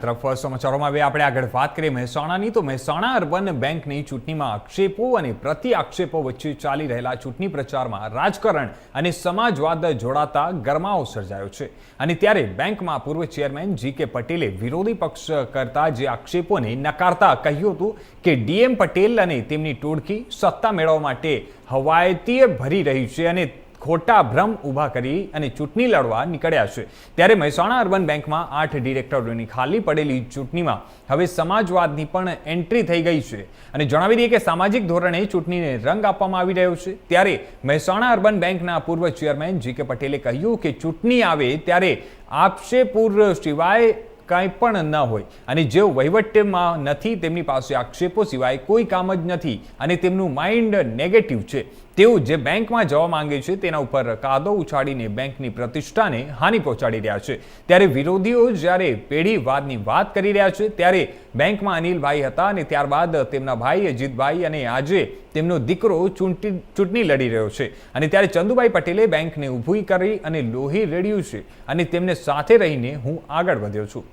તરફ સમાચારોમાં હવે આપણે આગળ વાત કરીએ. મહેસાણાની તો મહેસાણા અર્બન બેંકની ચૂંટણીમાં આક્ષેપો અને પ્રતિ આક્ષેપો વચ્ચે ચાલી રહેલા ચૂંટણી પ્રચારમાં રાજકારણ અને સમાજવાદ જોડાતા ગરમાવો સર્જાયો છે. અને ત્યારે બેંકમાં પૂર્વ ચેરમેન જી કે પટેલે વિરોધી પક્ષ કરતા જે આક્ષેપોને નકારતા કહ્યું હતું કે ડીએમ પટેલ અને તેમની ટોળકી સત્તા મેળવવા માટે હવાયતીએ ભરી રહી છે અને ખોટા ભ્રમ ઊભા કરી અને ચૂંટણી લડવા નીકળ્યા છે. ત્યારે મહેસાણા અર્બન બેંકમાં આઠ ડિરેક્ટરોની ખાલી પડેલી ચૂંટણીમાં હવે સમાજવાદની પણ એન્ટ્રી થઈ ગઈ છે. અને જણાવી દઈએ કે સામાજિક ધોરણે ચૂંટણીને રંગ આપવામાં આવી રહ્યો છે. ત્યારે મહેસાણા અર્બન બેંકના પૂર્વ ચેરમેન જી કે પટેલે કહ્યું કે ચૂંટણી આવે ત્યારે આપશે પૂર્વ સિવાય કાંઈ પણ ન હોય. અને જેઓ વહીવટમાં નથી, તેમની પાસે આક્ષેપો સિવાય કોઈ કામ જ નથી. અને તેમનું માઇન્ડ નેગેટિવ છે. તેઓ જે બેંકમાં જવા માંગે છે તેના ઉપર કાદો ઉછાળીને બેંકની પ્રતિષ્ઠાને હાનિ પહોંચાડી રહ્યા છે. ત્યારે વિરોધીઓ જ્યારે પેઢીવાદની વાત કરી રહ્યા છે, ત્યારે બેંકમાં અનિલભાઈ હતા અને ત્યારબાદ તેમના ભાઈ અજીતભાઈ અને આજે તેમનો દીકરો ચૂંટણી ચૂંટણી લડી રહ્યો છે. અને ત્યારે ચંદુભાઈ પટેલે બેંકને ઊભી કરી અને લોહી રેડ્યું છે અને તેમને સાથે રહીને હું આગળ વધ્યો છું.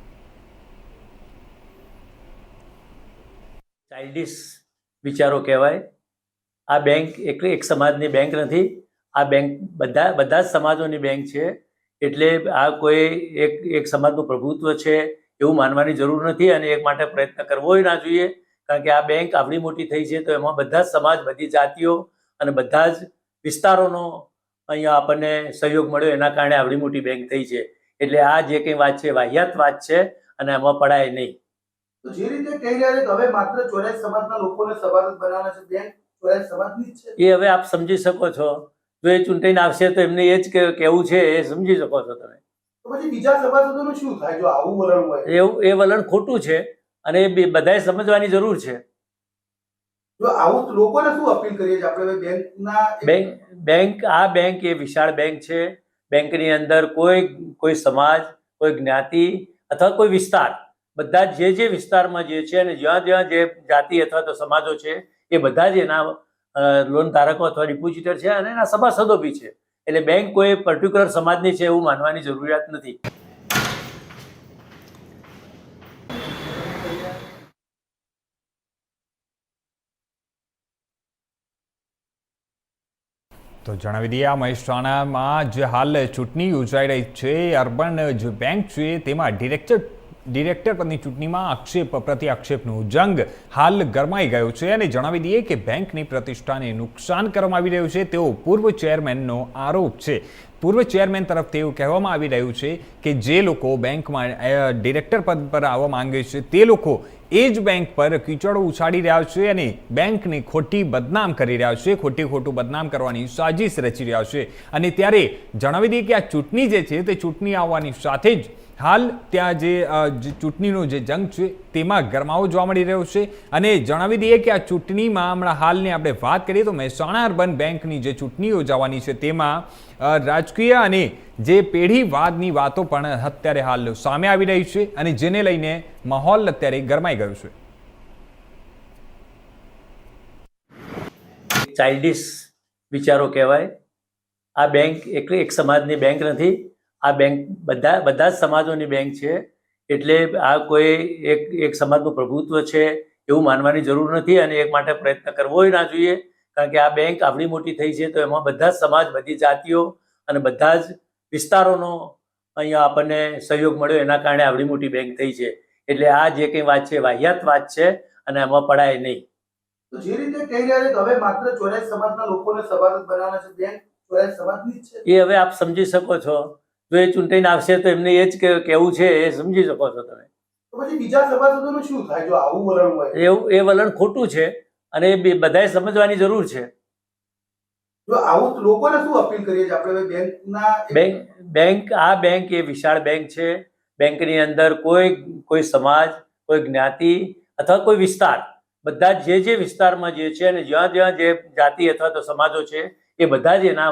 ચાઇલ્ડિશ વિચારો કહેવાય. આ બેંક એક એક સમાજની બેંક નથી. આ બેંક બધા બધા જ સમાજોની બેંક છે. એટલે આ કોઈ એક એક સમાજનું પ્રભુત્વ છે એવું માનવાની જરૂર નથી અને એક માટે પ્રયત્ન કરવો ના જોઈએ. કારણ કે આ બેંક આવડી મોટી થઈ છે તો એમાં બધા જ સમાજ, બધી જાતિઓ અને બધા જ વિસ્તારોનો અહીંયા આપણને સહયોગ મળ્યો. એના કારણે આવડી મોટી બેંક થઈ છે. એટલે આ જે કંઈ વાત છે વાહિયાત વાત છે અને એમાં પડાય નહીં. જે રીતે કહી રહ્યા હવે માત્ર ચોર્યાસી સમાજના લોકોને સભાસદ બનાવવાના છે બેંક એ હવે આપ સમજી શકો છો. જો એ ચૂંટાઈને આવશે તો એમને એ જ કેવું છે એ સમજી શકો છો તમે. એવું એ વલણ ખોટું છે અને એ બધાએ સમજવાની જરૂર છે. બેંક આ બેંક એ વિશાળ બેંક છે. બેંકની અંદર કોઈ કોઈ સમાજ કોઈ જ્ઞાતિ અથવા કોઈ વિસ્તાર બધા જે જે વિસ્તારમાં જે છે અને જ્યાં જ્યાં જે જાતિ અથવા તો સમાજો છે એ બધા જ એના લોન ધારકો અથવા ડિપોઝિટર છે અને એના સભાસદો બી છે. એટલે બેંક કોઈ પર્ટિક્યુલર સમાજની છે એવું માનવાની જરૂરિયાત નથી. તો જણાવી દઈએ, આ મહેસાણામાં જે હાલ ચૂંટણી યોજાઈ રહી છે, અર્બન જે બેંક છે તેમાં ડિરેક્ટર ડિરેક્ટર પદની ચૂંટણીમાં આક્ષેપ પ્રતિ આક્ષેપનું જંગ હાલ ગરમાઈ ગયો છે અને જણાવી દઈએ કે બેંકની પ્રતિષ્ઠાને નુકસાન કરવામાં આવી રહ્યું છે તેવો પૂર્વ ચેરમેનનો આરોપ છે. પૂર્વ ચેરમેન તરફથી એવું કહેવામાં આવી રહ્યું છે કે જે લોકો બેંકમાં ડિરેક્ટર પદ પર આવવા માંગે છે, તે લોકો એ જ બેંક પર કીચડો ઉછાળી રહ્યા છે અને બેંકને ખોટી બદનામ કરી રહ્યા છે, ખોટી ખોટું બદનામ કરવાની સાજિશ રચી રહ્યા છે. અને ત્યારે જણાવી દઈએ કે આ ચૂંટણી જે છે, તે ચૂંટણી આવવાની સાથે જ હાલ ત્યાં જે ચૂંટણીનો જે જંગ છે, તેમાં ગરમાવો જોવા મળી રહ્યો છે. અને જણાવી દઈએ કે આ ચૂંટણીમાં હમણાં હાલની આપણે વાત કરીએ તો મહેસાણા અર્બન બેંકની જે ચૂંટણી યોજાવાની છે, તેમાં રાજકીય અને જે પેઢીવાદની વાતો પણ અત્યારે હાલ સામે આવી રહી છે અને જેને લઈને માહોલ અત્યારે ગરમાઈ ગયો છે. ચાઇલ્ડિશ વિચારો કહેવાય. આ બેંક એક એક સમાજની બેંક નથી, આ બેંક બધા બધા જ સમાજોની બેંક છે. એટલે આ કોઈ એક એક સમાજનું પ્રભુત્વ છે એવું માનવાની જરૂર નથી અને એક માટે પ્રયત્ન કરવો ના જોઈએ. કારણ કે આ બેંક આવડી મોટી થઈ છે તો એમાં બધા જ સમાજ બધી જાતિઓ અને બધા જ વિસ્તારોનો અહીંયા આપણને સહયોગ મળ્યો. એના કારણે આવડી મોટી બેંક થઈ છે. એટલે આ જે કંઈ વાત છે વાહિયાત વાત છે અને એમાં પડાય નહીં. જે રીતે કહી રહ્યા છે હવે માત્ર ચોર્યાસી સમાજના લોકોને સભાસદ બનાવવાના છે બેંક ચોર્યાસી સમાજની જ છે? એ હવે આપ સમજી શકો છો. જો એ ચૂંટણીને આવશે તો એમને એ જ કે- કહેવું છે એ સમજી શકો છો તમે. પછી બીજા સભાસદોનું શું થાય જો આવું વલણ હોય? એવું એ વલણ ખોટું છે. અને એ બધાએ સમજવાની જરૂર છે. જો આવું લોકોને શું અપીલ કરીએ છીએ? આપણે બેંકના બેંક બેંક આ બેંક એ વિશાળ બેંક છે. બેંકની અંદર કોઈ કોઈ સમાજ કોઈ જ્ઞાતિ અથવા કોઈ વિસ્તાર બધા જે જે વિસ્તારમાં જે છે અને જ્યાં જ્યાં જે જાતિ અથવા તો સમાજો છે એ બધા જ એના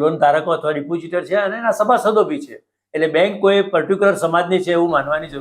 લોન ધારકો અથવા ડિપોઝિટર છે અને એના સભાસદો બી છે. એટલે બેંક કોઈ પર્ટિક્યુલર સમાજની છે એવું માનવાની જરૂર